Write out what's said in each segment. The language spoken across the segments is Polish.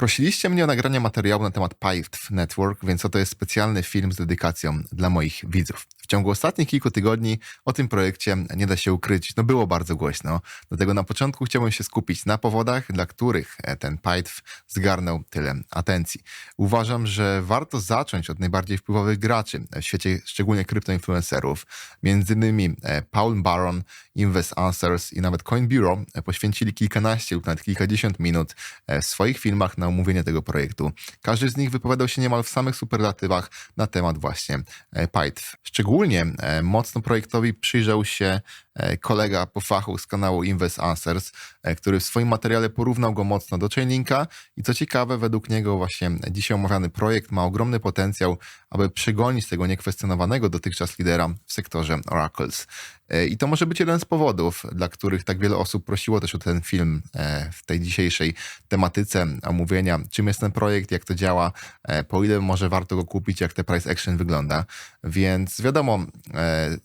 Prosiliście mnie o nagranie materiału na temat Pive Network, więc oto jest specjalny film z dedykacją dla moich widzów. W ciągu ostatnich kilku tygodni o tym projekcie nie da się ukryć, no było bardzo głośno. Dlatego na początku chciałbym się skupić na powodach, dla których e, ten Pive zgarnął tyle atencji. Uważam, że warto zacząć od najbardziej wpływowych graczy w świecie, szczególnie kryptoinfluencerów. Między innymi e, Paul Baron, Invest Answers i nawet Coin Bureau e, poświęcili kilkanaście lub nawet kilkadziesiąt minut w swoich filmach na omówienie tego projektu. Każdy z nich wypowiadał się niemal w samych superlatywach na temat właśnie Python. Szczególnie e, mocno projektowi przyjrzał się e, kolega po fachu z kanału Invest Answers, e, który w swoim materiale porównał go mocno do Chainlinka i co ciekawe, według niego właśnie dzisiaj omawiany projekt ma ogromny potencjał, aby przegonić tego niekwestionowanego dotychczas lidera w sektorze Oracles. I to może być jeden z powodów, dla których tak wiele osób prosiło też o ten film w tej dzisiejszej tematyce omówienia, czym jest ten projekt, jak to działa, po ile może warto go kupić, jak te price action wygląda. Więc wiadomo,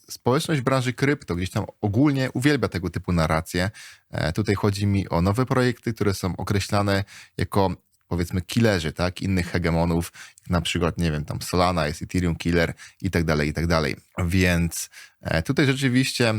społeczność branży krypto gdzieś tam ogólnie uwielbia tego typu narracje. Tutaj chodzi mi o nowe projekty, które są określane jako powiedzmy killerzy, tak, innych hegemonów, na przykład, nie wiem, tam Solana jest Ethereum killer i tak dalej, i tak dalej. Więc tutaj rzeczywiście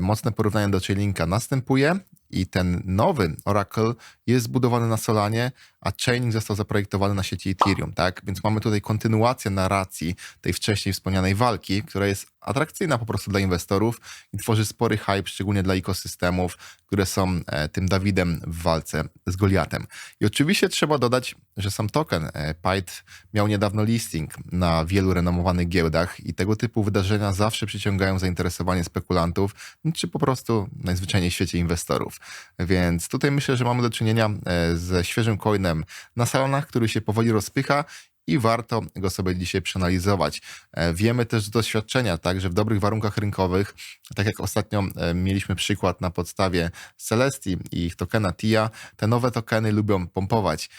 mocne porównanie do Chainlinka następuje i ten nowy Oracle jest zbudowany na Solanie, a Chaining został zaprojektowany na sieci Ethereum, tak? Więc mamy tutaj kontynuację narracji tej wcześniej wspomnianej walki, która jest atrakcyjna po prostu dla inwestorów i tworzy spory hype, szczególnie dla ekosystemów, które są e, tym Dawidem w walce z Goliatem. I oczywiście trzeba dodać, że sam token e, PITE miał niedawno listing na wielu renomowanych giełdach i tego typu wydarzenia zawsze przyciągają zainteresowanie spekulantów, czy po prostu najzwyczajniej w świecie inwestorów. Więc tutaj myślę, że mamy do czynienia e, ze świeżym coinem na salonach, który się powoli rozpycha i warto go sobie dzisiaj przeanalizować. E, wiemy też z doświadczenia, tak, że w dobrych warunkach rynkowych, tak jak ostatnio e, mieliśmy przykład na podstawie Celestii i ich tokena TIA, te nowe tokeny lubią pompować.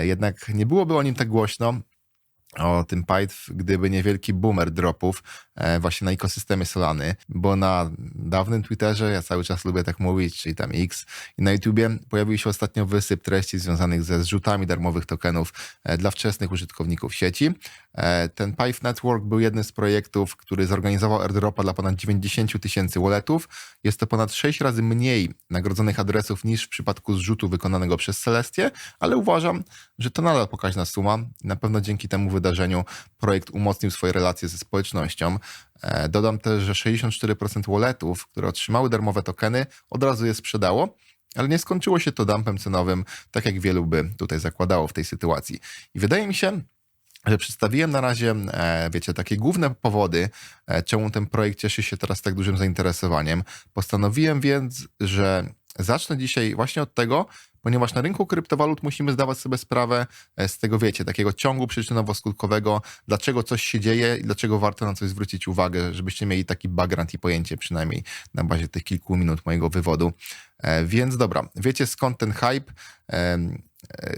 Jednak nie byłoby o nim tak głośno, o tym Pyth, gdyby nie wielki boomer dropów e, właśnie na ekosystemie Solany, bo na dawnym Twitterze, ja cały czas lubię tak mówić, czyli tam X i na YouTubie pojawił się ostatnio wysyp treści związanych ze zrzutami darmowych tokenów e, dla wczesnych użytkowników sieci. E, ten Pyth Network był jednym z projektów, który zorganizował airdropa dla ponad 90 tysięcy walletów. Jest to ponad 6 razy mniej nagrodzonych adresów niż w przypadku zrzutu wykonanego przez Celestię, ale uważam, że to nadal pokaźna suma. Na pewno dzięki temu wydarzeniu projekt umocnił swoje relacje ze społecznością. E, dodam też, że 64% walletów, które otrzymały darmowe tokeny, od razu je sprzedało. Ale nie skończyło się to dumpem cenowym, tak jak wielu by tutaj zakładało w tej sytuacji. I wydaje mi się, że przedstawiłem na razie, e, wiecie, takie główne powody, e, czemu ten projekt cieszy się teraz tak dużym zainteresowaniem. Postanowiłem więc, że zacznę dzisiaj właśnie od tego, ponieważ na rynku kryptowalut musimy zdawać sobie sprawę e, z tego, wiecie, takiego ciągu przyczynowo-skutkowego, dlaczego coś się dzieje i dlaczego warto na coś zwrócić uwagę, żebyście mieli taki background i pojęcie przynajmniej na bazie tych kilku minut mojego wywodu. Więc dobra, wiecie skąd ten hype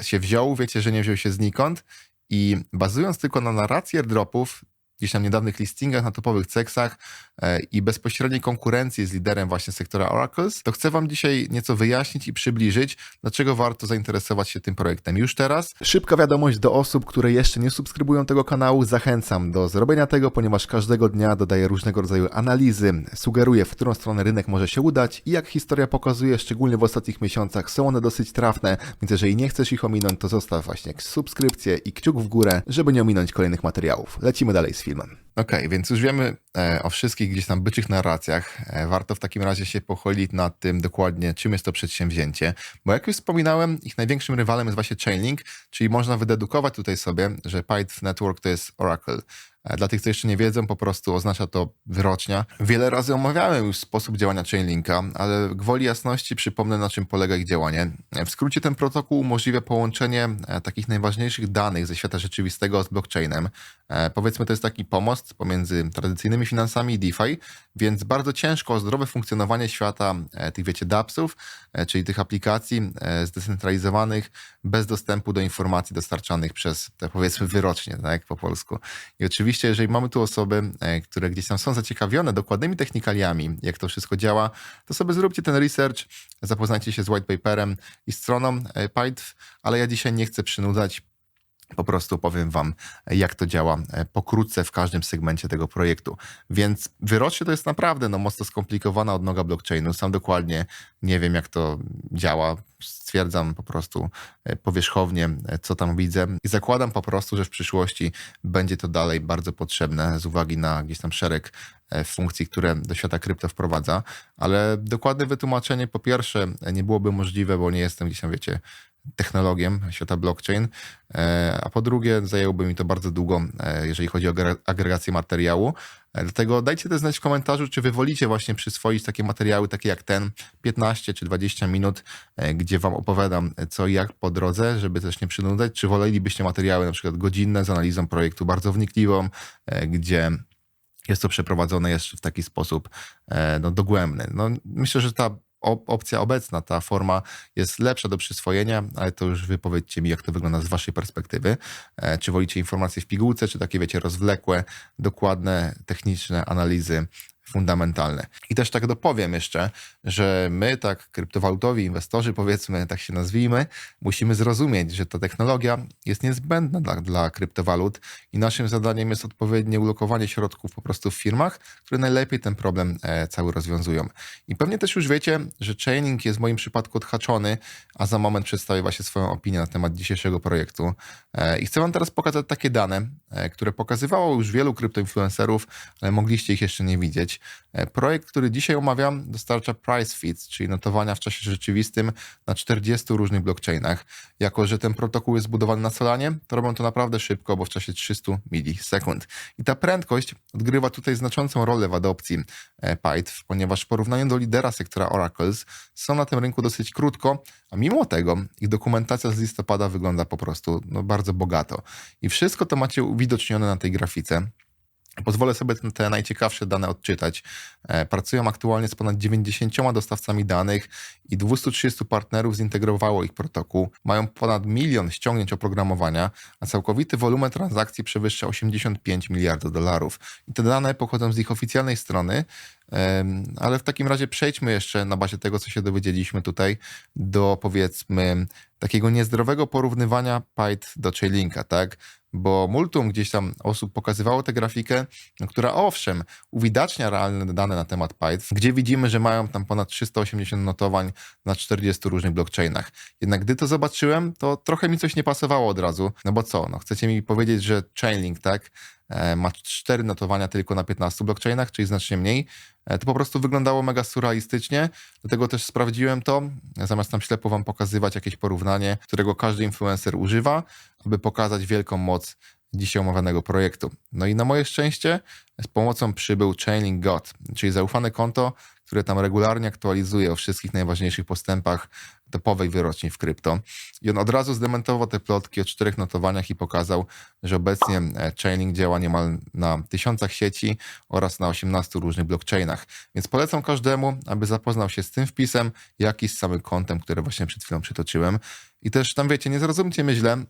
się wziął, wiecie, że nie wziął się znikąd i bazując tylko na narracji airdropów, gdzieś tam niedawnych listingach na topowych ceksach e, i bezpośredniej konkurencji z liderem właśnie sektora Oracles, to chcę Wam dzisiaj nieco wyjaśnić i przybliżyć, dlaczego warto zainteresować się tym projektem już teraz. Szybka wiadomość do osób, które jeszcze nie subskrybują tego kanału. Zachęcam do zrobienia tego, ponieważ każdego dnia dodaję różnego rodzaju analizy, sugeruję, w którą stronę rynek może się udać i jak historia pokazuje, szczególnie w ostatnich miesiącach, są one dosyć trafne, więc jeżeli nie chcesz ich ominąć, to zostaw właśnie subskrypcję i kciuk w górę, żeby nie ominąć kolejnych materiałów. Lecimy dalej z filmem filmem. Okej, okay, więc już wiemy e, o wszystkich gdzieś tam byczych narracjach. E, warto w takim razie się pochylić nad tym dokładnie, czym jest to przedsięwzięcie, bo jak już wspominałem, ich największym rywalem jest właśnie Chainlink, czyli można wydedukować tutaj sobie, że Python Network to jest Oracle. E, dla tych, co jeszcze nie wiedzą, po prostu oznacza to wyrocznia. Wiele razy omawiałem już sposób działania Chainlinka, ale gwoli jasności przypomnę, na czym polega ich działanie. W skrócie ten protokół umożliwia połączenie takich najważniejszych danych ze świata rzeczywistego z blockchainem. Powiedzmy, to jest taki pomost pomiędzy tradycyjnymi finansami i DeFi, więc bardzo ciężko o zdrowe funkcjonowanie świata e, tych, wiecie, dAppsów, e, czyli tych aplikacji e, zdecentralizowanych, bez dostępu do informacji dostarczanych przez, powiedzmy, wyrocznie, tak, po polsku. I oczywiście, jeżeli mamy tu osoby, które gdzieś tam są zaciekawione dokładnymi technikaliami, jak to wszystko działa, to sobie zróbcie ten research, zapoznajcie się z white paperem i stroną Python, ale ja dzisiaj nie chcę przynudzać, po prostu powiem Wam, jak to działa e, pokrótce w każdym segmencie tego projektu. Więc wyrocznie to jest naprawdę no, mocno skomplikowana odnoga blockchainu. Sam dokładnie nie wiem, jak to działa. Stwierdzam po prostu e, powierzchownie, e, co tam widzę i zakładam po prostu, że w przyszłości będzie to dalej bardzo potrzebne z uwagi na gdzieś tam szereg funkcji, które do świata krypto wprowadza, ale dokładne wytłumaczenie po pierwsze nie byłoby możliwe, bo nie jestem gdzieś tam, wiecie, technologiem świata blockchain, e, a po drugie zajęłoby mi to bardzo długo, e, jeżeli chodzi o agregację materiału. E, dlatego dajcie też znać w komentarzu, czy wy wolicie właśnie przyswoić takie materiały, takie jak ten, 15 czy 20 minut, gdzie wam opowiadam co i jak po drodze, żeby też nie przynudzać, czy wolelibyście materiały na przykład godzinne z analizą projektu bardzo wnikliwą, gdzie jest to przeprowadzone jeszcze w taki sposób no, dogłębny. No, myślę, że ta opcja obecna, ta forma jest lepsza do przyswojenia, ale to już wypowiedzcie mi, jak to wygląda z waszej perspektywy. E, czy wolicie informacje w pigułce, czy takie, wiecie, rozwlekłe, dokładne, techniczne analizy fundamentalne. I też tak dopowiem jeszcze, że my, tak kryptowalutowi inwestorzy, powiedzmy, tak się nazwijmy, musimy zrozumieć, że ta technologia jest niezbędna dla, dla kryptowalut i naszym zadaniem jest odpowiednie ulokowanie środków po prostu w firmach, które najlepiej ten problem e, cały rozwiązują. I pewnie też już wiecie, że chaining jest w moim przypadku odhaczony, a za moment przedstawię właśnie swoją opinię na temat dzisiejszego projektu. E, I chcę wam teraz pokazać takie dane, e, które pokazywało już wielu kryptoinfluencerów, ale mogliście ich jeszcze nie widzieć. E, projekt, który dzisiaj omawiam, dostarcza price feeds, czyli notowania w czasie rzeczywistym na 40 różnych blockchainach. Jako, że ten protokół jest zbudowany na Solanie, to robią to naprawdę szybko, bo w czasie 300 milisekund. I ta prędkość odgrywa tutaj znaczącą rolę w adopcji e, Python, ponieważ w porównaniu do lidera sektora Oracles są na tym rynku dosyć krótko, a mimo tego ich dokumentacja z listopada wygląda po prostu no, bardzo bogato. I wszystko to macie uwidocznione na tej grafice. Pozwolę sobie te najciekawsze dane odczytać. E, pracują aktualnie z ponad 90 dostawcami danych i 230 partnerów zintegrowało ich protokół. Mają ponad milion ściągnięć oprogramowania, a całkowity wolumen transakcji przewyższa 85 miliardów dolarów. I te dane pochodzą z ich oficjalnej strony, ale w takim razie przejdźmy jeszcze na bazie tego, co się dowiedzieliśmy tutaj, do powiedzmy takiego niezdrowego porównywania Python do Chainlinka, tak? Bo multum gdzieś tam osób pokazywało tę grafikę, która owszem, uwidacznia realne dane na temat Python, gdzie widzimy, że mają tam ponad 380 notowań na 40 różnych blockchainach. Jednak gdy to zobaczyłem, to trochę mi coś nie pasowało od razu. No bo co? No chcecie mi powiedzieć, że Chainlink, tak? E, ma 4 notowania tylko na 15 blockchainach, czyli znacznie mniej. E, to po prostu wyglądało mega surrealistycznie, dlatego też sprawdziłem to, zamiast tam ślepo wam pokazywać jakieś porównanie, którego każdy influencer używa, aby pokazać wielką moc dzisiaj omawianego projektu. No i na moje szczęście z pomocą przybył Chaining God, czyli zaufane konto, które tam regularnie aktualizuje o wszystkich najważniejszych postępach topowej wyroczni w krypto. I on od razu zdementował te plotki o czterech notowaniach i pokazał, że obecnie e, Chaining działa niemal na tysiącach sieci oraz na 18 różnych blockchainach. Więc polecam każdemu, aby zapoznał się z tym wpisem, jak i z samym kontem, które właśnie przed chwilą przytoczyłem. I też tam wiecie, nie zrozumcie mnie źle,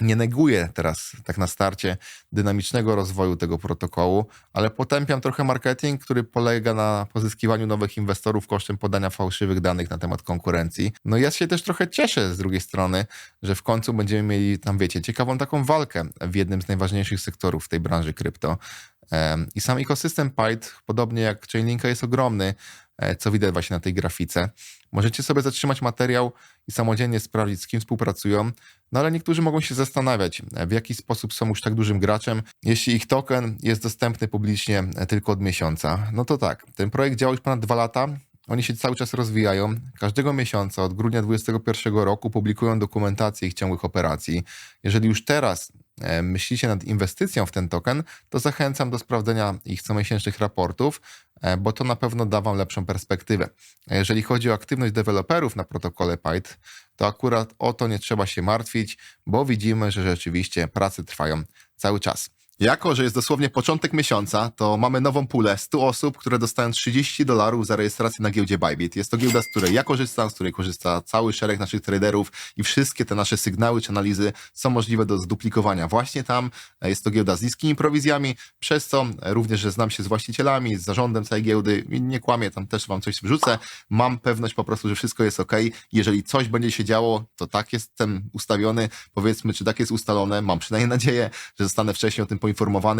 nie neguję teraz tak na starcie dynamicznego rozwoju tego protokołu, ale potępiam trochę marketing, który polega na pozyskiwaniu nowych inwestorów kosztem podania fałszywych danych na temat konkurencji. No ja się też trochę cieszę z drugiej strony, że w końcu będziemy mieli tam, wiecie, ciekawą taką walkę w jednym z najważniejszych sektorów w tej branży krypto. I sam ekosystem Python, podobnie jak Chainlinka, jest ogromny, co widać właśnie na tej grafice. Możecie sobie zatrzymać materiał i samodzielnie sprawdzić, z kim współpracują, no ale niektórzy mogą się zastanawiać, w jaki sposób są już tak dużym graczem, jeśli ich token jest dostępny publicznie tylko od miesiąca. No to tak, ten projekt działa już ponad dwa lata, oni się cały czas rozwijają. Każdego miesiąca od grudnia 2021 roku publikują dokumentację ich ciągłych operacji. Jeżeli już teraz e, myślicie nad inwestycją w ten token, to zachęcam do sprawdzenia ich comiesięcznych raportów, e, bo to na pewno da Wam lepszą perspektywę. Jeżeli chodzi o aktywność deweloperów na protokole Python, to akurat o to nie trzeba się martwić, bo widzimy, że rzeczywiście prace trwają cały czas. Jako, że jest dosłownie początek miesiąca, to mamy nową pulę 100 osób, które dostają 30 dolarów za rejestrację na giełdzie Bybit. Jest to giełda, z której ja korzystam, z której korzysta cały szereg naszych traderów i wszystkie te nasze sygnały czy analizy są możliwe do zduplikowania właśnie tam. Jest to giełda z niskimi prowizjami, przez co również, że znam się z właścicielami, z zarządem całej giełdy, nie kłamię, tam też wam coś wrzucę. Mam pewność po prostu, że wszystko jest ok. Jeżeli coś będzie się działo, to tak jestem ustawiony, powiedzmy, czy tak jest ustalone. Mam przynajmniej nadzieję, że zostanę wcześniej o tym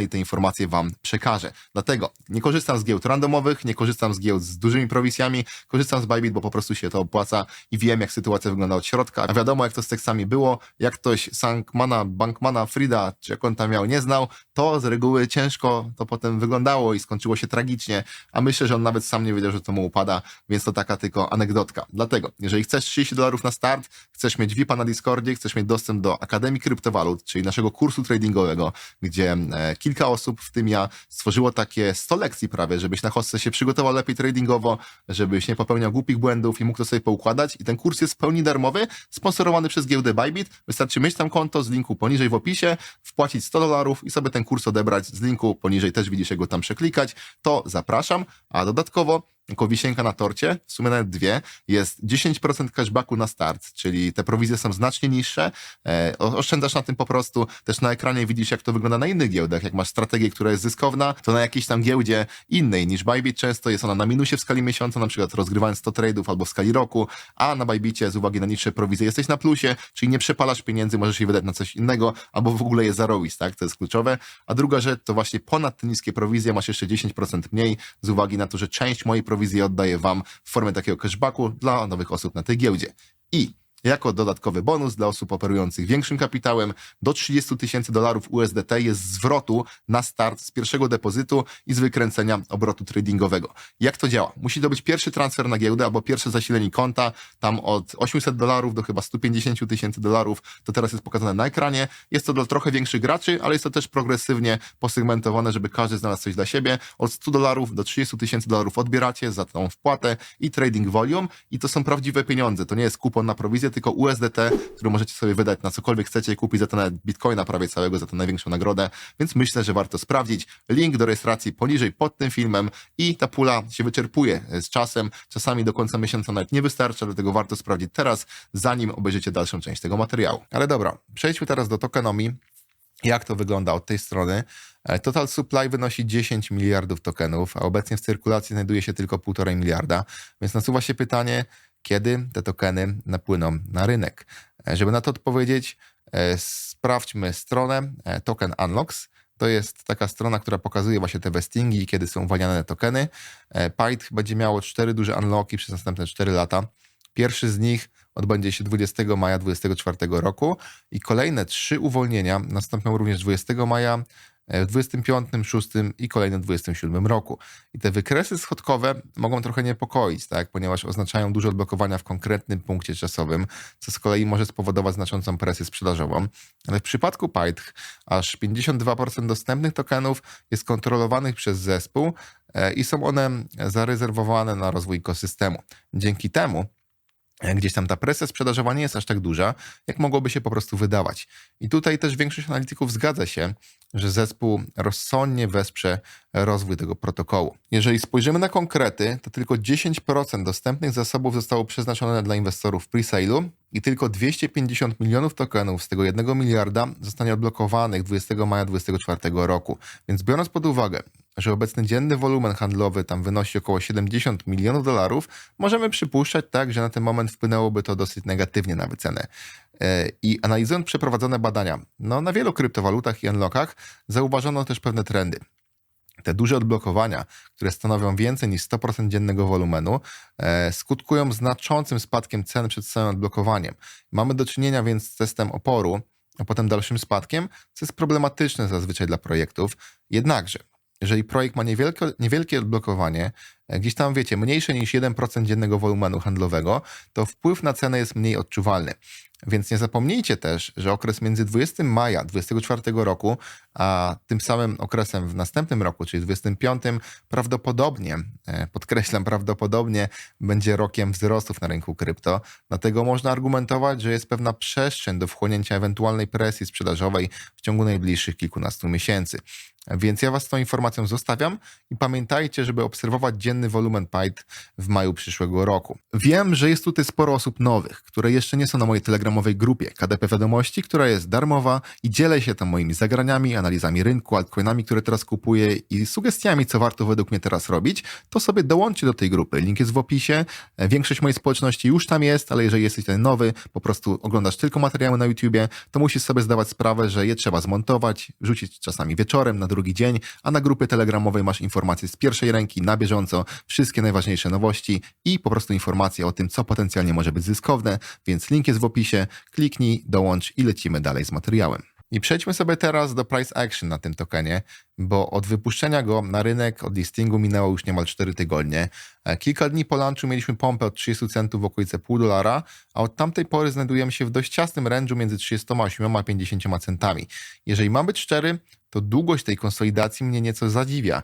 i te informacje wam przekażę. Dlatego nie korzystam z giełd randomowych, nie korzystam z giełd z dużymi prowizjami, korzystam z Bybit, bo po prostu się to opłaca i wiem, jak sytuacja wygląda od środka. A wiadomo, jak to z tekstami było. Jak ktoś Sankmana, Bankmana, Frida, czy jak on tam miał, nie znał, to z reguły ciężko to potem wyglądało i skończyło się tragicznie, a myślę, że on nawet sam nie wiedział, że to mu upada, więc to taka tylko anegdotka. Dlatego, jeżeli chcesz 30 dolarów na start, chcesz mieć VIP-a na Discordzie, chcesz mieć dostęp do Akademii Kryptowalut, czyli naszego kursu tradingowego, gdzie kilka osób, w tym ja, stworzyło takie 100 lekcji prawie, żebyś na hostce się przygotował lepiej tradingowo, żebyś nie popełniał głupich błędów i mógł to sobie poukładać. I ten kurs jest w pełni darmowy, sponsorowany przez giełdę Bybit. Wystarczy mieć tam konto z linku poniżej w opisie, wpłacić 100 dolarów i sobie ten kurs odebrać z linku poniżej, też widzisz, jak go tam przeklikać. To zapraszam, a dodatkowo jako wisienka na torcie, w sumie nawet dwie, jest 10% cashbacku na start, czyli te prowizje są znacznie niższe, e, oszczędzasz na tym po prostu, też na ekranie widzisz jak to wygląda na innych giełdach, jak masz strategię, która jest zyskowna, to na jakiejś tam giełdzie innej niż Bybit często jest ona na minusie w skali miesiąca, na przykład rozgrywając 100 tradeów albo w skali roku, a na Bybicie z uwagi na niższe prowizje jesteś na plusie, czyli nie przepalasz pieniędzy, możesz je wydać na coś innego, albo w ogóle je zarobić, tak, to jest kluczowe, a druga rzecz to właśnie ponad te niskie prowizje masz jeszcze 10% mniej z uwagi na to, że część mojej prowizji oddaję Wam w formie takiego cashbacku dla nowych osób na tej giełdzie. I jako dodatkowy bonus dla osób operujących większym kapitałem do 30 tysięcy dolarów USDT jest zwrotu na start z pierwszego depozytu i z wykręcenia obrotu tradingowego. Jak to działa? Musi to być pierwszy transfer na giełdę albo pierwsze zasilenie konta, tam od 800 dolarów do chyba 150 tysięcy dolarów, to teraz jest pokazane na ekranie. Jest to dla trochę większych graczy, ale jest to też progresywnie posegmentowane, żeby każdy znalazł coś dla siebie. Od 100 dolarów do 30 tysięcy dolarów odbieracie za tą wpłatę i trading volume i to są prawdziwe pieniądze. To nie jest kupon na prowizję, tylko USDT, który możecie sobie wydać na cokolwiek chcecie i kupić za nawet bitcoina prawie całego, za tę największą nagrodę, więc myślę, że warto sprawdzić. Link do rejestracji poniżej pod tym filmem i ta pula się wyczerpuje z czasem. Czasami do końca miesiąca nawet nie wystarcza, dlatego warto sprawdzić teraz, zanim obejrzycie dalszą część tego materiału. Ale dobra, przejdźmy teraz do tokenomii. Jak to wygląda od tej strony? E, Total supply wynosi 10 miliardów tokenów, a obecnie w cyrkulacji znajduje się tylko 1,5 miliarda, więc nasuwa się pytanie, kiedy te tokeny napłyną na rynek. E, Żeby na to odpowiedzieć, e, sprawdźmy stronę e, Token Unlocks. To jest taka strona, która pokazuje właśnie te vestingi i kiedy są uwalniane tokeny. E, Pyth będzie miało cztery duże unlocki przez następne 4 lata. Pierwszy z nich odbędzie się 20 maja 2024 roku i kolejne trzy uwolnienia nastąpią również 20 maja, w 25, 6 i kolejnym 27 roku. I te wykresy schodkowe mogą trochę niepokoić, tak? ponieważ oznaczają duże odblokowania w konkretnym punkcie czasowym, co z kolei może spowodować znaczącą presję sprzedażową. Ale w przypadku Pyth aż 52% dostępnych tokenów jest kontrolowanych przez zespół e, i są one zarezerwowane na rozwój ekosystemu. Dzięki temu gdzieś tam ta presja sprzedażowa nie jest aż tak duża, jak mogłoby się po prostu wydawać. I tutaj też większość analityków zgadza się, że zespół rozsądnie wesprze rozwój tego protokołu. Jeżeli spojrzymy na konkrety, to tylko 10% dostępnych zasobów zostało przeznaczone dla inwestorów pre-sale'u i tylko 250 milionów tokenów z tego 1 miliarda zostanie odblokowanych 20 maja 2024 roku. Więc biorąc pod uwagę, że obecny dzienny wolumen handlowy tam wynosi około 70 milionów dolarów, możemy przypuszczać tak, że na ten moment wpłynęłoby to dosyć negatywnie na wycenę. E, I analizując przeprowadzone badania, no na wielu kryptowalutach i unlockach zauważono też pewne trendy. Te duże odblokowania, które stanowią więcej niż 100% dziennego wolumenu, e, skutkują znaczącym spadkiem cen przed samym odblokowaniem. Mamy do czynienia więc z testem oporu, a potem dalszym spadkiem, co jest problematyczne zazwyczaj dla projektów. Jednakże jeżeli projekt ma niewielkie, niewielkie odblokowanie gdzieś tam wiecie, mniejsze niż 1% dziennego wolumenu handlowego, to wpływ na cenę jest mniej odczuwalny. Więc nie zapomnijcie też, że okres między 20 maja 2024 roku, a tym samym okresem w następnym roku, czyli 25, prawdopodobnie, e, podkreślam, prawdopodobnie będzie rokiem wzrostów na rynku krypto. Dlatego można argumentować, że jest pewna przestrzeń do wchłonięcia ewentualnej presji sprzedażowej w ciągu najbliższych kilkunastu miesięcy. Więc ja Was z tą informacją zostawiam i pamiętajcie, żeby obserwować dzienny wolumen PIDE w maju przyszłego roku. Wiem, że jest tutaj sporo osób nowych, które jeszcze nie są na mojej telegramowej grupie KDP Wiadomości, która jest darmowa i dzielę się tam moimi zagraniami, analizami rynku, altcoinami, które teraz kupuję i sugestiami, co warto według mnie teraz robić, to sobie dołączcie do tej grupy. Link jest w opisie. Większość mojej społeczności już tam jest, ale jeżeli jesteś ten nowy, po prostu oglądasz tylko materiały na YouTubie, to musisz sobie zdawać sprawę, że je trzeba zmontować, rzucić czasami wieczorem na drugi dzień, a na grupie telegramowej masz informacje z pierwszej ręki, na bieżąco, wszystkie najważniejsze nowości i po prostu informacje o tym, co potencjalnie może być zyskowne, więc link jest w opisie, kliknij, dołącz i lecimy dalej z materiałem. I przejdźmy sobie teraz do price action na tym tokenie, bo od wypuszczenia go na rynek, od listingu minęło już niemal 4 tygodnie. E, kilka dni po launchu mieliśmy pompę od 30 centów w okolice pół dolara, a od tamtej pory znajdujemy się w dość ciasnym range'u między 38 a 50 centami. Jeżeli mam być szczery, to długość tej konsolidacji mnie nieco zadziwia,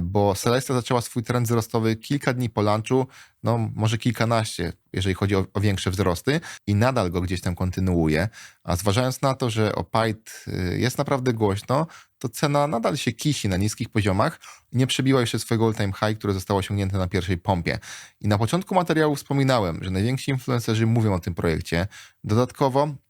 bo Celestia zaczęła swój trend wzrostowy kilka dni po lunchu, no może kilkanaście, jeżeli chodzi o, o, większe wzrosty i nadal go gdzieś tam kontynuuje, a zważając na to, że o PITE jest naprawdę głośno, to cena nadal się kisi na niskich poziomach i nie przebiła jeszcze swojego all-time high, które zostało osiągnięte na pierwszej pompie. I na początku materiału wspominałem, że najwięksi influencerzy mówią o tym projekcie. Dodatkowo E,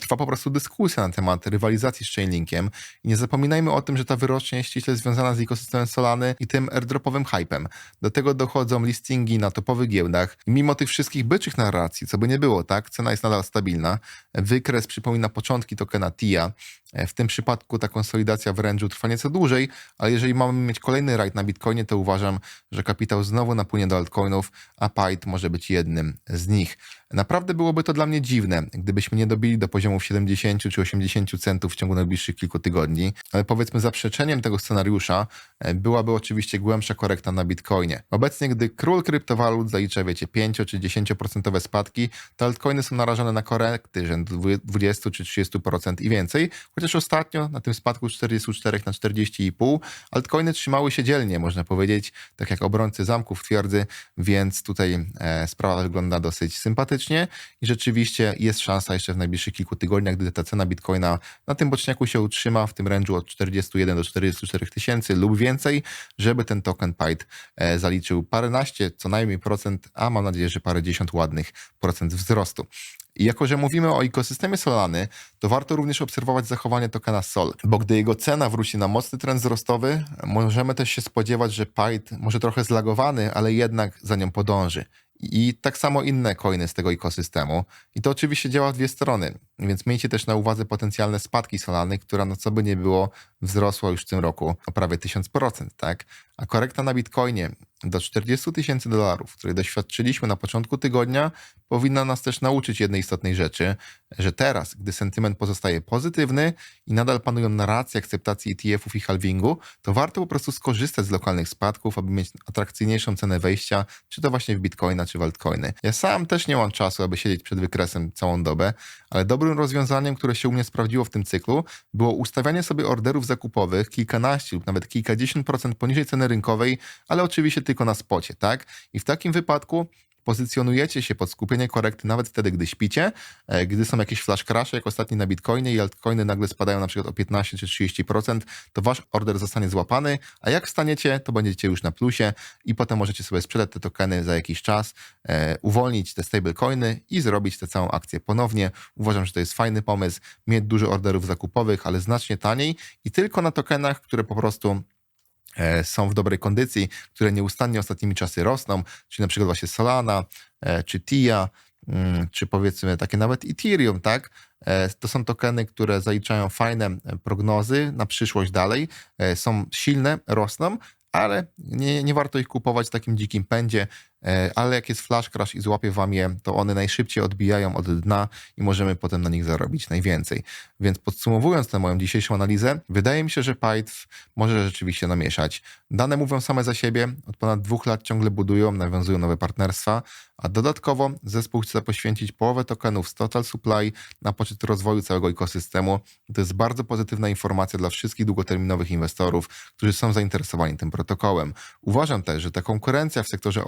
trwa po prostu dyskusja na temat rywalizacji z Chainlinkiem i nie zapominajmy o tym, że ta wyrocznia jest ściśle związana z ekosystemem Solany i tym airdropowym hypem. Do tego dochodzą listingi na topowych giełdach i mimo tych wszystkich byczych narracji, co by nie było, tak, cena jest nadal stabilna. Wykres przypomina początki tokena TIA. E, w tym przypadku ta konsolidacja w range'u trwa nieco dłużej, ale jeżeli mamy mieć kolejny rajd na Bitcoinie, to uważam, że kapitał znowu napłynie do altcoinów, a PITE może być jednym z nich. Naprawdę byłoby to dla mnie dziwne, gdybyśmy nie dobili do poziomów 70 czy 80 centów w ciągu najbliższych kilku tygodni, ale powiedzmy zaprzeczeniem tego scenariusza e, byłaby oczywiście głębsza korekta na Bitcoinie. Obecnie, gdy król kryptowalut zalicza, wiecie, 5 czy 10% spadki, to altcoiny są narażone na korekty rzędu 20 czy 30% i więcej, chociaż ostatnio na tym spadku z 44 na 40,5 altcoiny trzymały się dzielnie, można powiedzieć, tak jak obrońcy zamków twierdzy, więc tutaj e, sprawa wygląda dosyć sympatycznie i rzeczywiście jest szansa jeszcze w najbliższych kilku tygodniach, gdy ta cena bitcoina na tym boczniaku się utrzyma w tym range'u od 41 do 44 tysięcy lub więcej, żeby ten token PIDE e, zaliczył paręnaście co najmniej procent, a mam nadzieję, że parę dziesiąt ładnych procent wzrostu. I jako, że mówimy o ekosystemie Solany, to warto również obserwować zachowanie tokena Sol, bo gdy jego cena wróci na mocny trend wzrostowy, możemy też się spodziewać, że PIDE może trochę zlagowany, ale jednak za nią podąży. I tak samo inne coiny z tego ekosystemu. I to oczywiście działa w dwie strony, więc miejcie też na uwadze potencjalne spadki Solany, która no co by nie było wzrosła już w tym roku o prawie 1000%, tak? A korekta na Bitcoinie do 40 tysięcy dolarów, której doświadczyliśmy na początku tygodnia, powinna nas też nauczyć jednej istotnej rzeczy, że teraz, gdy sentyment pozostaje pozytywny i nadal panują narracje akceptacji ETF-ów i halvingu, to warto po prostu skorzystać z lokalnych spadków, aby mieć atrakcyjniejszą cenę wejścia, czy to właśnie w Bitcoina, czy w altcoiny. Ja sam też nie mam czasu, aby siedzieć przed wykresem całą dobę, ale dobrym rozwiązaniem, które się u mnie sprawdziło w tym cyklu, było ustawianie sobie orderów zakupowych kilkanaście lub nawet kilkadziesiąt procent poniżej ceny rynkowej, ale oczywiście tylko na spocie, tak? I w takim wypadku pozycjonujecie się pod skupienie korekty nawet wtedy, gdy śpicie, e, gdy są jakieś flash crashe, jak ostatni na Bitcoinie i altcoiny nagle spadają na przykład o 15 czy 30%, to wasz order zostanie złapany, a jak wstaniecie, to będziecie już na plusie i potem możecie sobie sprzedać te tokeny za jakiś czas, e, uwolnić te stablecoiny i zrobić tę całą akcję ponownie. Uważam, że to jest fajny pomysł, mieć dużo orderów zakupowych, ale znacznie taniej i tylko na tokenach, które po prostu są w dobrej kondycji, które nieustannie ostatnimi czasy rosną, czyli na przykład właśnie Solana, e, czy TIA, mm, czy powiedzmy takie nawet Ethereum, tak? E, to są tokeny, które zaliczają fajne prognozy na przyszłość dalej, są silne, rosną, ale nie, nie warto ich kupować w takim dzikim pędzie. E, ale jak jest flash crash i złapie wam je, to one najszybciej odbijają od dna i możemy potem na nich zarobić najwięcej. Więc podsumowując tę moją dzisiejszą analizę, wydaje mi się, że Python może rzeczywiście namieszać. Dane mówią same za siebie, od ponad dwóch lat ciągle budują, nawiązują nowe partnerstwa, a dodatkowo zespół chce poświęcić połowę tokenów z Total Supply na poczet rozwoju całego ekosystemu. To jest bardzo pozytywna informacja dla wszystkich długoterminowych inwestorów, którzy są zainteresowani tym protokołem. Uważam też, że ta konkurencja w sektorze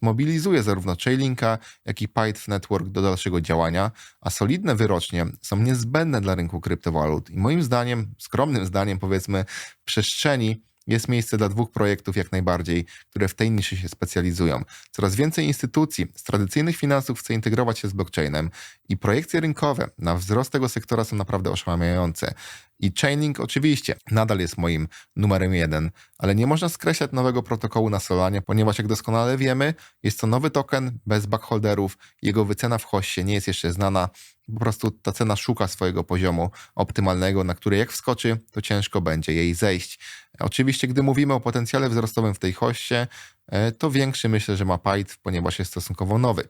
Zmobilizuje zarówno Chainlinka, jak i Python Network do dalszego działania, a solidne wyrocznie są niezbędne dla rynku kryptowalut. I moim zdaniem, skromnym zdaniem powiedzmy, w przestrzeni jest miejsce dla dwóch projektów jak najbardziej, które w tej niszy się specjalizują. Coraz więcej instytucji z tradycyjnych finansów chce integrować się z blockchainem i projekcje rynkowe na wzrost tego sektora są naprawdę oszałamiające. I Chainlink oczywiście nadal jest moim numerem jeden, ale nie można skreślać nowego protokołu na Solanie, ponieważ jak doskonale wiemy, jest to nowy token bez backholderów, jego wycena w hoście nie jest jeszcze znana, po prostu ta cena szuka swojego poziomu optymalnego, na który jak wskoczy, to ciężko będzie jej zejść. Oczywiście, gdy mówimy o potencjale wzrostowym w tej hoście, e, to większy myślę, że ma Python, ponieważ jest stosunkowo nowy,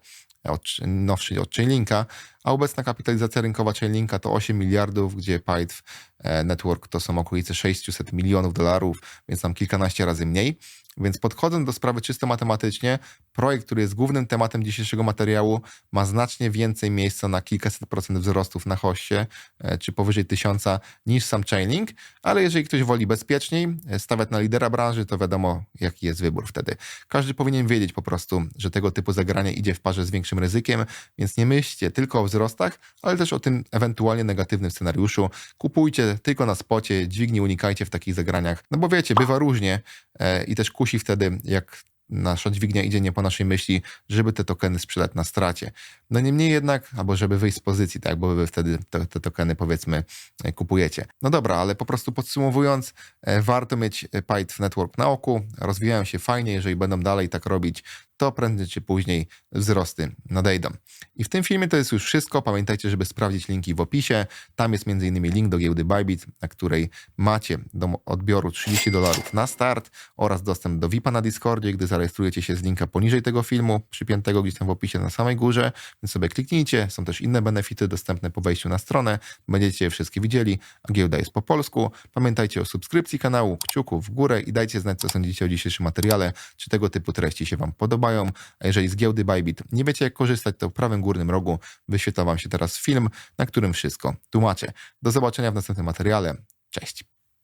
nowszy od Chainlinka, a obecna kapitalizacja rynkowa Chainlinka to 8 miliardów, gdzie Python e, Network to są okolice 600 milionów dolarów, więc tam kilkanaście razy mniej. Więc podchodząc do sprawy czysto matematycznie, projekt, który jest głównym tematem dzisiejszego materiału, ma znacznie więcej miejsca na kilkaset procent wzrostów na hoście, e, czy powyżej tysiąca niż sam Chainlink, ale jeżeli ktoś woli bezpieczniej e, stawiać na lidera branży, to wiadomo, jaki jest wybór wtedy. Każdy powinien wiedzieć po prostu, że tego typu zagranie idzie w parze z większym ryzykiem, więc nie myślcie tylko o wzrostach, ale też o tym ewentualnie negatywnym scenariuszu. Kupujcie tylko na spocie, dźwigni unikajcie w takich zagraniach, no bo wiecie, bywa różnie e, i też kusi wtedy, jak nasza dźwignia idzie nie po naszej myśli, żeby te tokeny sprzedać na stracie. No niemniej jednak, albo żeby wyjść z pozycji, tak, bo wy wtedy te, te tokeny powiedzmy e, kupujecie. No dobra, ale po prostu podsumowując, e, warto mieć Python Network na oku, rozwijają się fajnie, jeżeli będą dalej tak robić, to prędzej czy później wzrosty nadejdą. I w tym filmie to jest już wszystko. Pamiętajcie, żeby sprawdzić linki w opisie. Tam jest m.in. link do giełdy Bybit, na której macie do odbioru 30 dolarów na start oraz dostęp do VIP-a na Discordzie, gdy zarejestrujecie się z linka poniżej tego filmu, przypiętego gdzieś tam w opisie na samej górze, więc sobie kliknijcie. Są też inne benefity dostępne po wejściu na stronę. Będziecie je wszystkie widzieli, a giełda jest po polsku. Pamiętajcie o subskrypcji kanału, kciuku w górę i dajcie znać, co sądzicie o dzisiejszym materiale, czy tego typu treści się Wam podobają a jeżeli z giełdy Bybit nie wiecie jak korzystać, to w prawym górnym rogu wyświetla Wam się teraz film, na którym wszystko tłumaczę. Do zobaczenia w następnym materiale. Cześć!